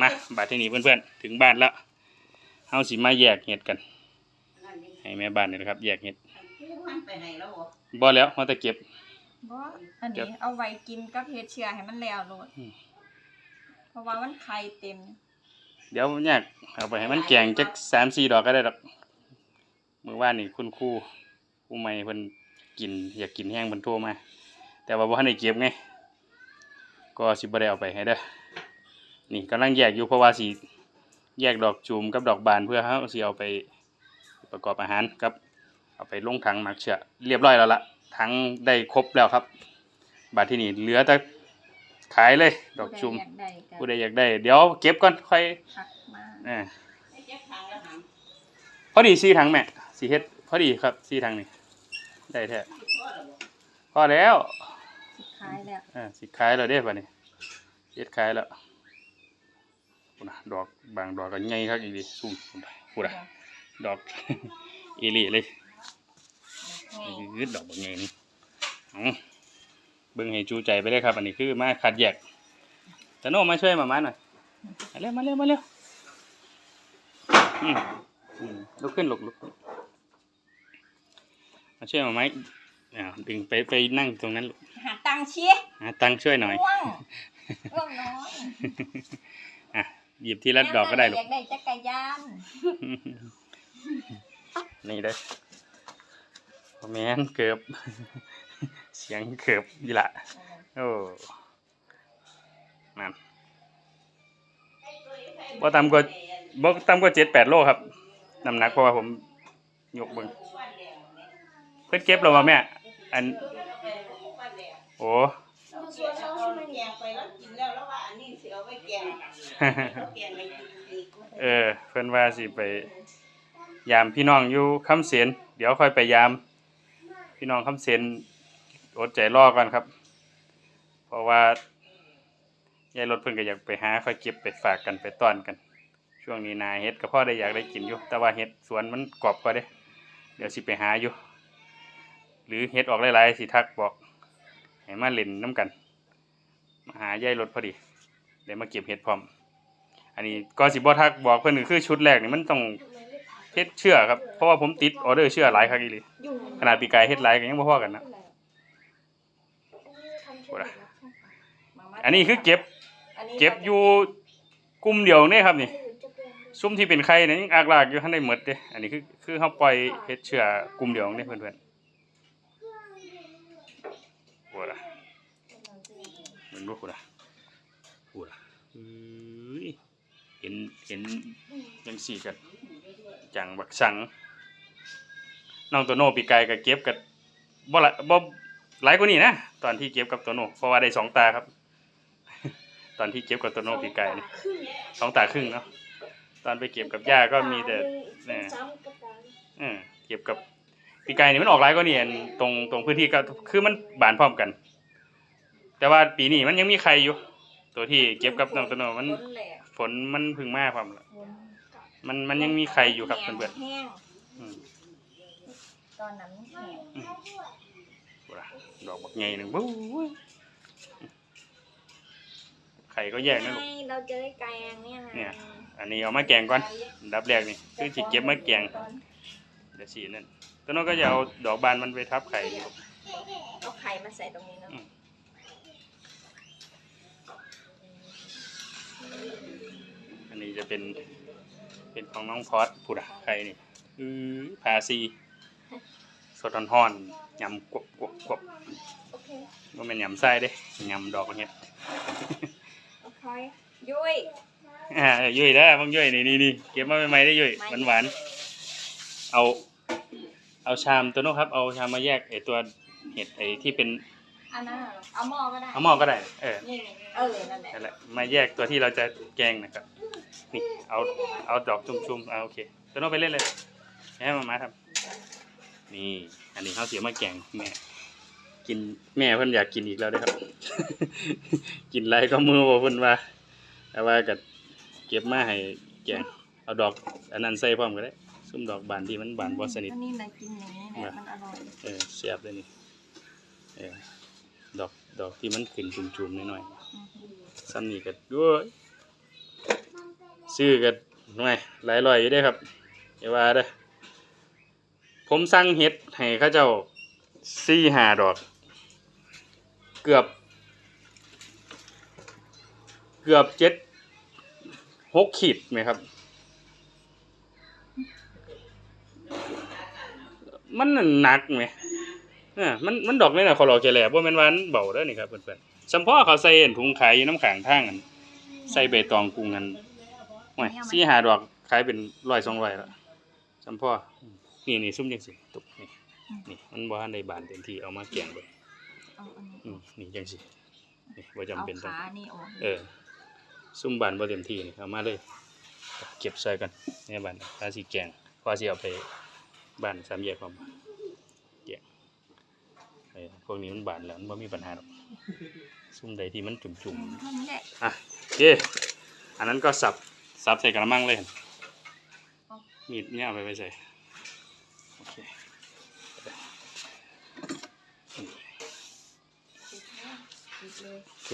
มาบาดที่นี่เพื่อนๆถึงบ้านแล้วเฮาสิมาแยกเห็ดกัน ให้แม่บ้านนี่นะครับ แยกเห็ดมันไปไหนแล้วบ่บ่แล้วมาแต่เก็บบ่อันนี้เอาไว้กินกับเฮ็ดเชื้อให้มันแล้วโลดอืมเพราะว่ามันไข่เต็ม เดี๋ยวแยกเอาไปให้มันแกงจักสามสี่ดอกก็ได้ดอกมื้อวานนี่คุณครูครูใหม่เพิ่นกิน อยากกินแห้งเพิ่นโทรมา แต่ว่าบ่ทันได้เก็บไงก็สิบ่ได้เอาไปให้เด้อ นี่กำลังแยกอยู่เพราะว่าสิแยกดอกจูมกับดอกบานเพื่อเฮาสิเอาไปประกอบอาหารกับ เอาไปลงถังหมักเชื้อเรียบร้อยแล้วล่ะถังได้ครบแล้วครับ บาดที่นี่เหลือแต่ขายเลย ดอกจูมผู้ใดอยากได้ก็ผู้ใดอยากได้ เดี๋ยวเก็บก่อนค่อยทักมาอ่าไอ้เจ็บทางแล้วหางพอดีสี่ถังแม่สีเฮ็ดพอดีครับสี่ถังนี่ได้แท้พ่อเหรอบ่พอแล้วขายแล้วอ่าสิขายแล้วเด้บัดนี้เฮ็ดขายแล้ว พุ่นน่ะดอกบางดอกก็ใหญ่คักอีหลีซุ่มพุ่นน่ะพุ่นน่ะดอกอีหลีเลยยืดดอกบักใหญ่นี่เอาเบิ่งให้จูใจไปเลยครับ อันนี้คือมาคัดแยกตะโนมาช่วยมามาหน่อยมาเร็วมาเร็วมาเร็วอืมอืมลุกขึ้นลุกลุกขึ้นมาช่วยมาไหมอ่าดึงไปไปนั่งตรงนั้นลูกหาตังค์เชียหาตังค์ช่วยหน่อยง่วงง่วงนอนอะ หยิบทีละดอกก็ได้ลูอกยากได้จักรยานนี่เด้อโอแมนเกือบ เสียงเกือบยี่ละโอ้นั่นบ่ต่ำกว่าบ่ต่ำกว่าเจ็ดแปดโลครับน้ำหนักเพราะว่าผมยกเบิ่งเพิ่นเก็บแล้วบ่แม่ อัน โอ้ แกงเอาแกงไปกินอีกเออเพิ่นว่าสิไป ยามพี่น้องอยู่คำเสียนเดี๋ยวค่อยไปยาม พี่น้องคำเสียนอดใจรอก่อนครับ เพราะว่ายายรถเพิ่นก็อยากไปหาค่อยเก็บไปฝากกันไปต้อนกัน ช่วงนี้นาเฮ็ดก็พ่อได้อยากได้กินอยู่ แต่ว่าเฮ็ดสวนมันกรอบกว่าเด้ เดี๋ยวสิไปหาอยู่ หรือเฮ็ดออกหลายๆสิทักบอกให้มาเล่นน้ำกัน มาหายายรถพอดี เดี๋ยวมาเก็บเฮ็ดพร้อม อันนี้ก็สิบ่ทักบอกเพิ่นก็คือชุดแรกนี่มันต้องเฮ็ดเชื่อครับ เพราะว่าผมติดออเดอร์เชื่อหลายครั้งอีหลีขนาดปีกายเฮ็ดหลายก็ยังบ่พอกันนะอันนี้คือเก็บ เก็บอยู่กลุ่มเดียวนี่ครับนี่ซุ่มที่เป็นไข่เนี่ยยังอากลากอยู่ทันได้หมดเด้อันนี้คือคือเฮาปล่อยเฮ็ดเชื่อกลุ่มเดียวนี่เพื่อนๆโอ้ล่ะมันบ่กูล่ะ โอ้ล่ะเอ้ยเห็นเห็นจังซี่กันจังบักสังน้องโตโน่ปีกายก็เก็บกับบ่ละบ่หลายกว่านี้นะตอนที่เก็บกับโตโน่เพราะว่าได้สองตาครับ ตอนที่เก็บกับโตโน่ปีกายนี่สองตาครึ่งเนาะตอนไปเก็บกับย่าก็มีแต่เนี่ยเออเก็บกับปีกายนี่มันออกหลายกว่านี่อันตรงตรงพื้นที่ก็คือมันบานพร้อมกัน แต่ว่าปีนี้มันยังมีใครอยู่ ตัวที่เก็บกับน้องโตโน่มันฝนแหละฝนมันเพึ่งมาความละฝนมันมันยังมีใครอยู่ครับเพื่อนแห้งๆอืมตอนนั้นแห้งโอ้ล่ะดอกบักใหญ่หนึ่งบู๊ยไข่ก็แยกนะลูก เราจะได้แกงเนี่ยเนี่ย อันนี้เอามาแกงก่อนอันดับแรกนี่คือสิเก็บมาแกงเดี๋ยวสีนั่นตัวน้องก็จะเอาดอกบานมันไปทับไข่นี่ลูกเอาไข่มาใส่ตรงนี้เนาะ อืมอันนี้จะเป็น เป็นของน้องพอดผู้ดะไข่นี่อือพาซีสดฮ้อนๆยำกวบกวบกวบโอเคบ่แม่นยำไส้เด้ยำดอกเห็ดโอเคยุ้ยอ่ายุ่ยได้อมึงยุ่ยนี่นี่นี่เก็บมาใหม่ๆได้ยุ่ยหวานหวานๆเอา เอาชามตัวโน้ครับ เอาชามมาแยกไอตัวเห็ดไอที่เป็น อันนั้นอะเอาหม้อก็ได้เอาหม้อก็ได้ เออนี่เออนั่นแหละนั่นแหละมาแยกตัวที่เราจะแกงนะครับ นี่ เอา เอาดอกชุ่มๆเอาโอเคตัวโน้ไปเล่นเลย ให้มามาทำนี่ อันนี้เขาเสียมาแกงแม่ กินแม่เพิ่นอยากกินอีกแล้วเด้อครับ กินไรก็มือบ่เพิ่นว่า แต่ว่าก็เก็บมาให้แกง เอาดอก อันนั้นใส่พร้อมก็ได้ ซุ่มดอกบานที่มันบานบ่สนิท อันนี้นะกินอย่างนี้แหละมันอร่อย เออเสียบเลยนี่ เออ ดอกดอกที่มันขึ้นจุ่มๆหน่อยอือฮึๆซ้ำนี่ก็ด้วยซื้อกันหน่อยหลายร้อยอยู่เด้อครับอย่าว่าเด้อผมสั่งเฮ็ดให้เขาเจ้าสี่ห้าดอก เกือบ เกือบเจ็ดหกขีดไหมครับ มันหนักไหมเออมันมันดอกนี่น่ะขอรอแกแหล่บ่แม่นว่ามันเบาเด้อนี่ครับเพิ่นๆสัมพ่อเขาใส่เห็นถุงขายอยู่น้ำข้างทางกันใส่ใบตองกรุงกันโอ้ยสี่ห้าดอกขายเป็นร้อยสองร้อยแล้วสัมพ่อนี่นี่ซุ่มจังสิตุกนี่นี่มันบ่ทันได้บานเต็มที่เอามาแกงเบิดเอาอันนี้อืมนี่จังสินี่บ่จำเอาเป็นต้องขานี่ออกเออซุ่มบานบ่เต็มที่นี่เอามาเลยเก็บใส่กันเนี่ยบานถ้าสิแกงพอสิเอาไปบ้านสามแยกพร้อมแกงเออ พวกนี้มันบานแล้วมันบ่มีปัญหาหรอกซุ่มใดที่มันจุ่มเท่านี้แหละๆอะโอเคอันนั้นก็สับสับใส่กระมังเลยมีดเนี่ยเอาไปไว้ใส่โอเคปิดเลยโอเค